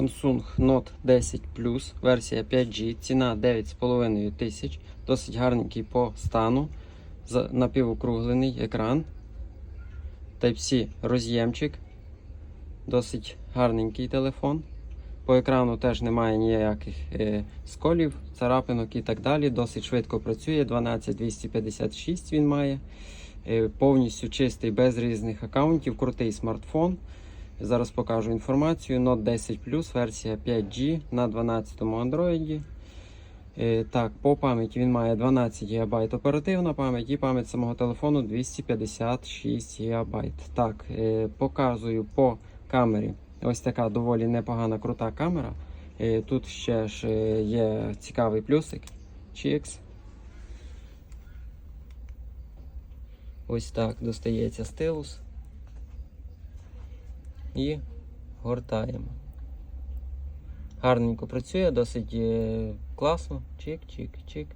Samsung Note 10 Plus, версія 5G, ціна 9,5 тисяч. Досить гарненький по стану. Напівокруглений екран. Type-C роз'ємчик. Досить гарненький телефон. По екрану теж немає ніяких е, сколів, царапинок і так далі. Досить швидко працює. 12256 він має. Е, повністю чистий, без різних аккаунтів, крутий смартфон. Зараз покажу інформацію. Note 10 Plus, версія 5G на 12-му Android. Е, Так, по пам'яті він має 12 ГБ оперативна пам'ять і пам'ять самого телефону 256 ГБ. Так, е, показую по камері. Ось така доволі непогана крута камера. Е, Тут ще ж є цікавий плюсик. Чікс. Ось так достається стилус. І гортаємо. Гарненько працює, досить е, класно. Чик, чик, чик.